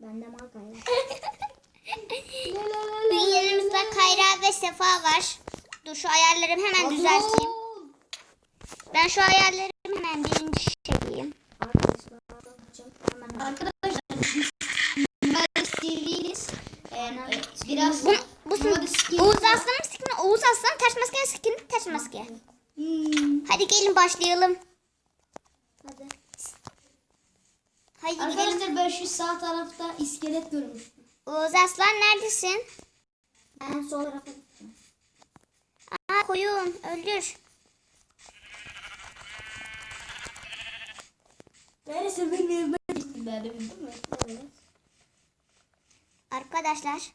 Bende mal kayra. Bir yanımızda Kayra ve Sefa var. Dur şu ayarlarımı hemen düzelteyim. Ben şu ayarlarımı hemen birinci çekeyim. Arkadaşlar Arkadaşlar biraz Bu, bu skin- Oğuz Aslan'ın skini, Oğuz Aslan ters maske skini, ters maske. Hmm. Hadi gelin başlayalım. hadi. Gidelim. Arkadaşlar ben şu sağ tarafta iskelet görmüştüm. Oğuz Aslan neredesin? Ben sol tarafa gideceğim. Aa koyun öldür. Neredeyse benim evime gittin ben de bildin mi? Evet. Arkadaşlar.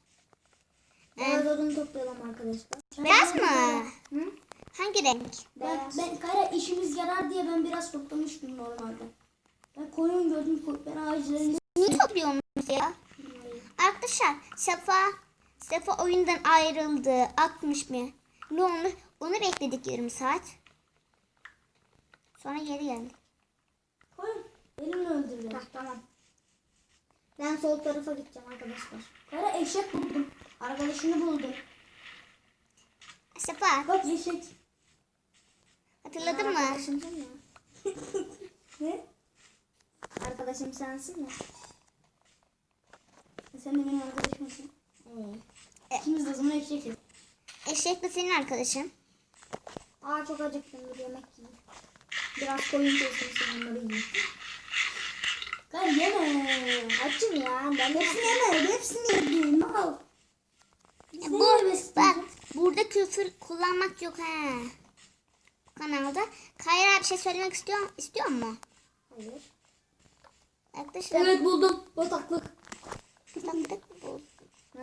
Beyaz odunu toplayalım arkadaşlar. Beyaz mı? Hı? Hangi renk? Ben, ben Kara işimiz yarar diye ben biraz toplamıştım normalde. Ben koyun gördüm. koy- Ben ağaçların Niye topluyorsunuz ya? Arkadaşlar Sefa Sefa oyundan ayrıldı. 60 mı? Ne olmuş? Onu bekledik yarım saat. Sonra geri geldi. koyun. Benimle öldürdü. Hah, tamam. Ben sol tarafa gideceğim arkadaşlar. Kara eşek buldum. Arkadaşını buldum. Sefa Bak eşek. hatırladın mı? Ne? Arkadaşım sensin ya. Sen de benim arkadaşımsın. Ee. İkimiz de o zaman eşekiz. Eşek de senin arkadaşın. Aa çok acıktım bir yemek yiyeyim. Biraz koyun kesin onları yiyeyim. Kara yeme. Açım ya. Ben Hepsini yeme. Hepsini yedim. Al. Ya bu, bak burada küfür kullanmak yok ha. Bu kanalda. Kayra bir şey söylemek istiyor, istiyor mu? Hayır. Arkadaşlar Evet buldum. Bataklık. taktık bu. Hı.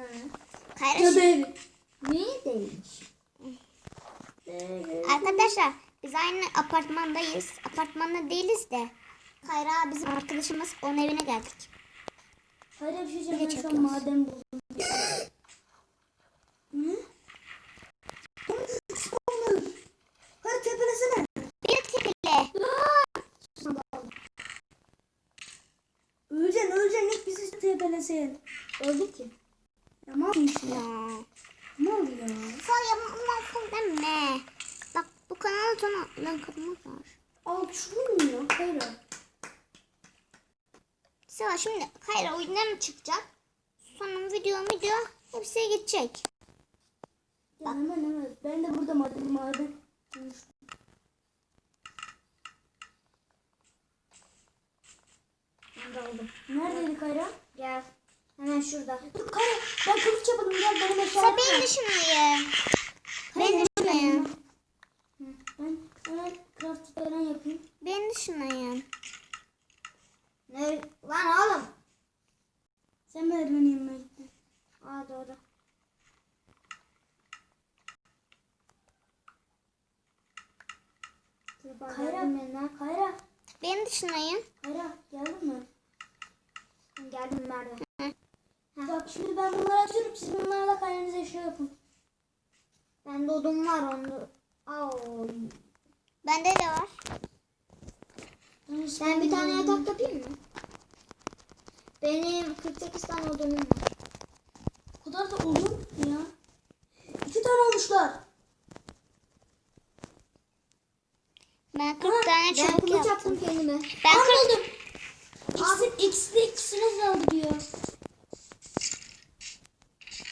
Kayra Cadı evi. Niye değilmiş? Arkadaşlar biz aynı apartmandayız. Apartmanda değiliz de. Kayra bizim arkadaşımız onun evine geldik. Hayır bir şey. Ben şu an maden buldum. Ne? Hadi tepelesene. Bir tepele. Öleceksin öleceksin. Bizi tepelesin. Öldü ki. Ya mal mısın ya? Ya. Mal ya. Sal yapmazsın deme. Bak bu kanalda sana lan kapımız var. Al şunu ya. Hayır. Sıra şimdi Kayra oyundan mı çıkacak? Sonra video video hepsi geçecek. Ya hemen hemen. Ben de burada maden maden. bulmuştum. Ben de aldım. Neredeydi Kayra? Gel. Hemen şurada. Dur Kayra. Ben kılıç yapalım. Gel benim Sen eşyalarım var. düşünmeyin. Beni düşünmeyin. Ben hemen craft falan yapayım. Beni düşünmeyin. Ne? Lan oğlum. Sen merdivenin yanına gittin. Aa doğru. Kayra. Kayra. Kayra. Beni düşünmeyin. Kayra geldin mi? Geldim merdiven. Bak şimdi ben bunları atıyorum. Siz bunlarla kalenize şey yapın. Bende odun var onu. Au. Bende de var. Ben bir tane yatak yapayım mı? Benim 48 tane odunum var. O kadar da mu ya? İki tane olmuşlar. Ben 40 tane Ben çubuk yaptım. kendime. Ben 40 buldum. İkisi, ikisi de ikisini saldırıyor.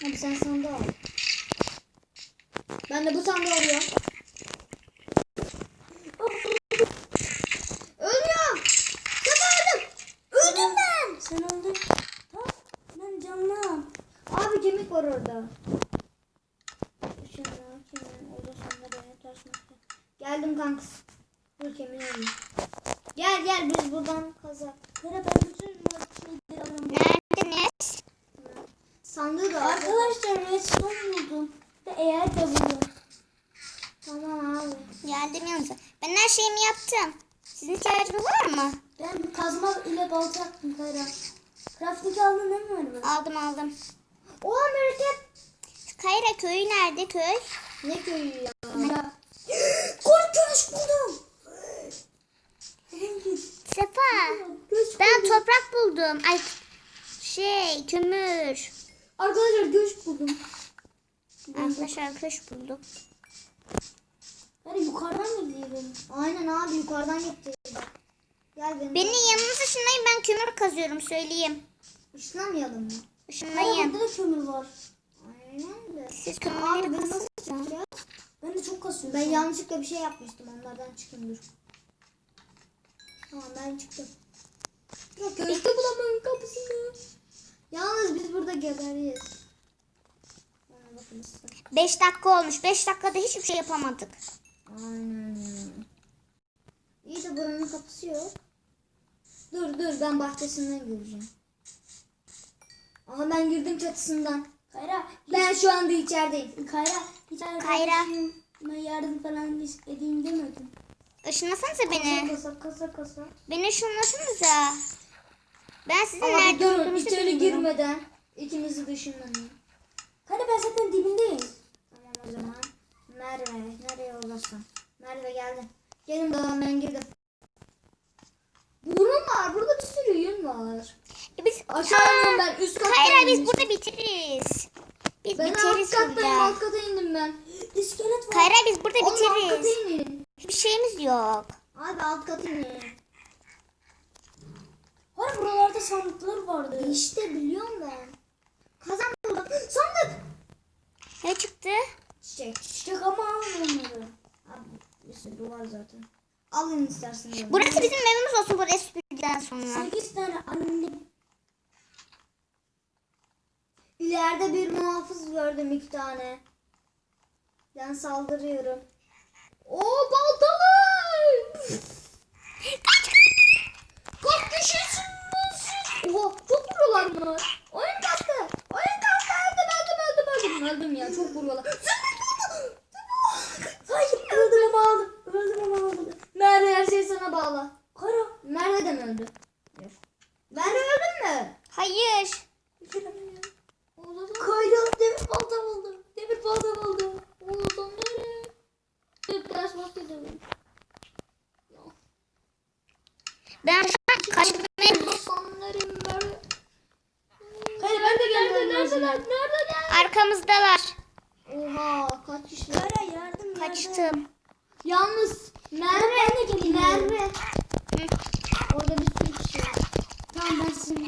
Hadi sen sandığı al. Ben de bu sandığı alıyorum. Ölüyorum. Sen öldüm. Öldüm ben. Sen öldün. Tamam. Ben canlıyım. Abi kemik var orada. Geldim kanks. Dur kemiği alayım. Gel gel biz buradan kazak. Ben bütün şeyleri alıyorum. neredeniz? Sandığı da. Arkadaşlar redstone buldum. Ve eğer de buldum. Tamam abi. Geldim yanınıza. Ben her şeyimi yaptım. Sizin ihtiyacınız var mı? Ben kazma ile balta yaptım Kayra. Crafting aldın değil mi öyle? Aldım aldım. Oha mürekkep. Kayra köyü nerede köy? Ne köyü ya? Kayra. Kurt köşk buldum. Hemen git. Sefa. Köşk Ben buldum. Ay Şey kömür. Arkadaşlar göç buldum. Arkadaşlar köş bulduk. Yani yukarıdan mı gidelim? Aynen abi yukarıdan. Gel benim. Beni yanınıza ışınlayın ben kömür kazıyorum söyleyeyim. Işınamayalım mı? Işınlayın. burada da kömür var. Aynen de. Siz Abi kömürleri ben nasıl çıkacağız? Ben de çok kasıyorum. Ben yanlışlıkla bir şey yapmıştım. Onlardan çıkın dur. Tamam ben çıktım. Köşkü bulamıyorum kapısını. Yalnız biz burada geberiyiz. Bana bakın size. 5 dakika olmuş. 5 dakikada hiçbir şey yapamadık. Aynen. İyi de buranın kapısı yok. Dur dur ben bahçesinden gireceğim. Ama ben girdim çatısından. Kayra. Ben şu anda içerideyim. Kayra. Hiç Kayra. Ben yardım falan edeyim demedim. Işınlasanıza beni. Kasa kasa kasa. Beni ışınlasanıza. Ben sizin Ama nerede durun olduğunuzu içeri bilmiyorum. girmeden ikimizi dışınlanıyor. Kayra ben zaten dibindeyim. Tamam o zaman. Merve nereye yollasan. Merve geldi. Gelin babam ben girdim. Burun var. Burada bir sürü yün var. E biz Aşağı iniyorum ben. Üst kattayım. Hayır biz burada bitiririz. Biz Ben alt kattayım. burada. Alt kata indim ben. İskelet var. Kayra biz burada Oğlum alt kata inin. Hiçbir şeyimiz yok. Abi alt kata inin. Buralarda sandıklar vardı. İşte biliyorum ben. Kazan buldum. Sandık. Ne çıktı? Çiçek. Çiçek ama onları. Abi bir sürü var zaten. Alın isterseniz. Burası bizim evimiz olsun burası süpürdükten sonra. 8 tane anne. İleride bir muhafız gördüm iki tane. Ben saldırıyorum. Oo baltalı! Kaç! Kaç kişisiniz siz? Oha çok vuruyorlar bunlar. Oyun kastı. Oyun kastı. Öldüm öldüm öldüm öldüm. Öldüm ya çok vuruyorlar. Hayır öldüm ama aldım. Öldüm ama aldım. Merve her şey sana bağlı. Kara. Merve de mi öldü? Yok. Merve öldün mü? Hayır. Oğlum Kayra demir balta buldum. Demir balta buldum. oğlum nereye? Bir ders bahsedelim. Ben şu an Merve. Kayra ben de geldim. Neredeler? Neredeler? arkamızdalar. Oha kaç kişi? Kayra yardım yardım. Kaçtım. Yalnız Merve. Ben de geleyim. Merve. Orada bir sürü kişi var. Tamam ben sizin.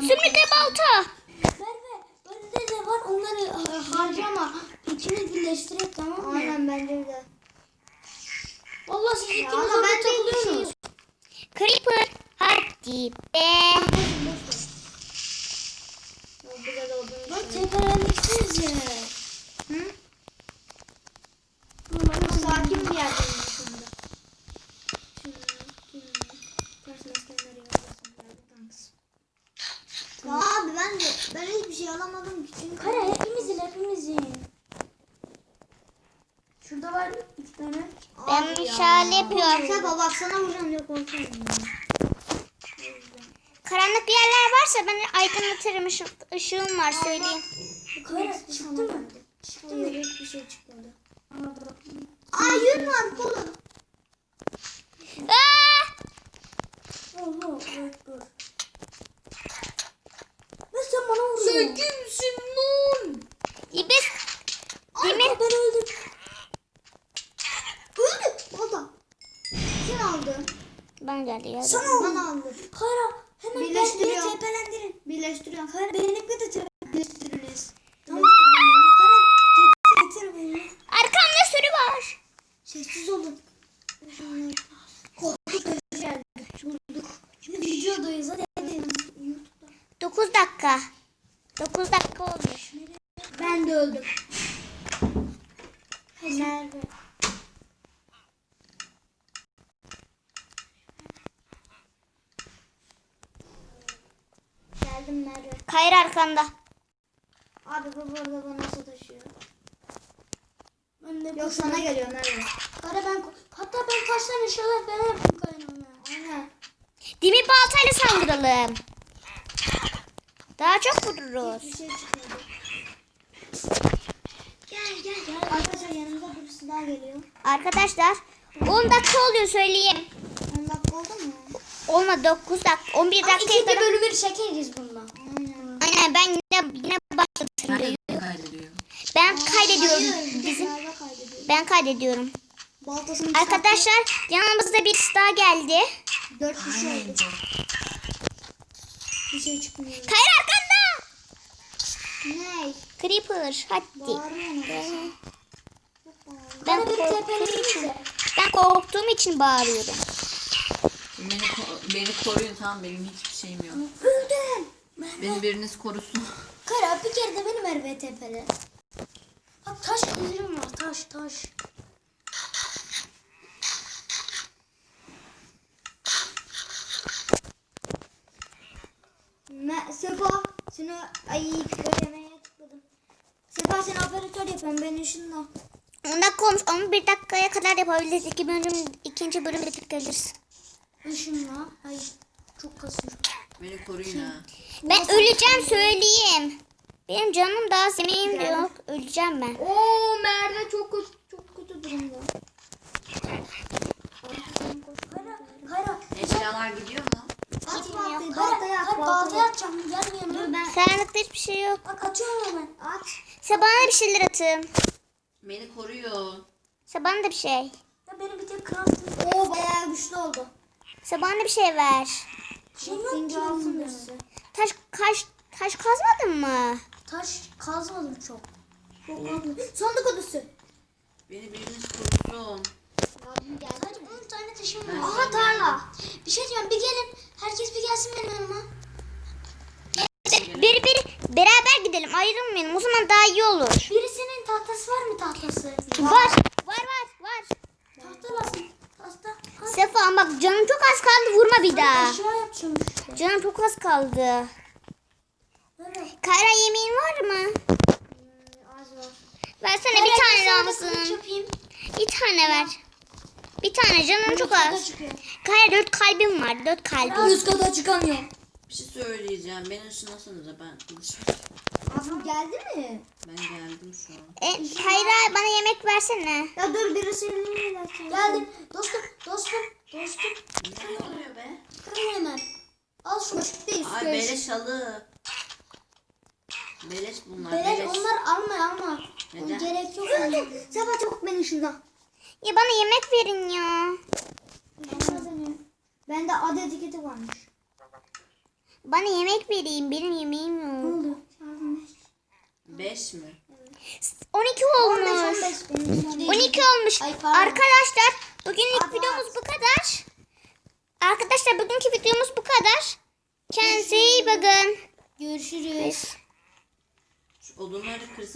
Sümükle balta. Merve önünde de var onları harcama. İkimiz birleştirek tamam mı? Aynen bence de. Vallahi siz ikiniz orada takılıyorsunuz. Creeper. Hadi be. Bak söylüyorum. tepelendiksiniz ya. Hı? Çok sakin bir aslında. Şimdi, abi ben de ben hiçbir şey alamadım ki çünkü. Kara hepimizin hepimizin. Şurada var iki tane. Ben Abi ya. meşale yapıyorum. Bak sana vuracağım diye Karanlık yerler varsa ben aydınlatırım. Işık, ışığım var söyleyeyim. Kara çıktı mı? Çıktı mı? Hiçbir şey çıkmadı. Aa, bırak. Aa yün var kolum. Aa! Oh, oh, dur, dur. Ne sen bana vuruyorsun? kimsin lan? İbis. Ay, Demir. ben öldüm. Öldü. Balta. Kim aldı? Sen Ben aldın. aldım. Kara hemen beni tepelendirin. Birleştiriyorum. Kara benimle de tepe. Birleştiririz. Tamam. Kara getir, getir beni. Arkamda sürü var. Sessiz olun. Korktuk geldi. Vurduk. Şimdi videodayız hadi hadi. YouTube'da. 9 dakika. 9 dakika olmuş. Ben de öldüm. Merve. Geldim Merve. Kayra arkanda. Abi bu burada bana sataşıyor. Ben de Yok sana geliyor Merve. Kara ben hatta ben kaç tane şeyler ben yaptım kaynağına. Aynen. Demir baltayla saldıralım. Daha çok vururuz. Bir şey çıkmadı. Gel gel gel. Arkadaşlar yanımda birisi daha geliyor. Arkadaşlar 10 dakika oluyor söyleyeyim. 10 dakika oldu mu? Olmadı 9 dakika. 11 Ama dakika ikinci kadar. bölümü çekeriz bundan. Aynen. ben yine, yine başladım. Ben kaydediyorum. Bizim ben kaydediyorum. Arkadaşlar yanımızda bir daha geldi. Dört kişi oldu. Bir şey çıkmıyor. Kayra arkanda. Ne? Creeper hadi. Bağırıyor. Ben korktuğum için, ben korktuğum için bağırıyorum. Beni, ko- beni koruyun tamam benim hiçbir şeyim yok. Beni biriniz korusun. Kara bir kere de beni Merve tepele. Bak taş kılıcım var taş taş. Me Sefa seni ay söylemeye tıkladım. Sefa sen operatör yapıyorsun ben ışınla. 10 dakika olmuş ama bir dakikaya kadar yapabiliriz. İki bölüm, ikinci bölümde bitiririz. Işınla. Hayır. Çok kasıyor. Beni koruyun ha. Ben öleceğim söyleyeyim. Benim canım daha yemeğim de yok. Öleceğim ben. Oo Merve çok kötü çok kötü durumda. Kara. Kara. Eşyalar gidiyor mu? Kara. baltaya at baltaya. atacağım. Gel yanıma. Ben Karanlıkta hiçbir şey yok. Bak atıyorum hemen. at. Sen bana da bir şeyler atın. Beni koruyor. Sen bana da bir şey. Ya benim bir tek crafting Oo bayağı güçlü oldu. Sen bana da bir şey ver. Şeyim yok ki Zincir benim alsın de. birisi. Taş, kaş, taş kazmadın mı? Taş kazmadım çok. Çok. Sandık odası. Beni biriniz geldi. Sadece 10 tane taşım var. Aha tarla. Bir şey diyeceğim bir gelin. Herkes bir gelsin benim yanıma. Bir, bir, beraber gidelim ayrılmayalım. O zaman daha iyi olur. Birisinin tahtası var mı tahtası? Var. Var var var. Tahta lazım. Tahta. Sefa bak canım çok az kaldı vurma bir daha. Eşya işte. Canım çok az kaldı. Evet. Kayra yemeğin var mı? Az var. Versene Kara, bir tane sana da kılıç lazım. yapayım. Bir tane ver. Bir tane canım çok az. Kayra dört kalbim var. Dört kalbim. Üst kata çıkamıyorum. Bir şey söyleyeceğim. Beni ışınlasanıza ben. Abim geldi mi? Ben geldim şu an. E, Kayra bana yemek versene. Ya dur birisi ne dersin? Geldim. Dostum, dostum, dostum. Ne oluyor be? Kırın hemen. Al şunu. Değil. Ay beleş alı. Beleş bunlar. Beleş Beleş. onlar alma alma. Neden? Gerek yok. Sefa çabuk beni ışınla. Ya bana yemek verin ya. Bende adı etiketi varmış. Bana yemek vereyim. Benim yemeğim yok. oldu? 5 mi? 12 olmuş. 15 benim 12 olmuş. Ay. Arkadaşlar bugünlük videomuz bu kadar. Arkadaşlar bugünkü videomuz bu kadar. Kendinize iyi bakın. Görüşürüz. Şu odunları kırsın.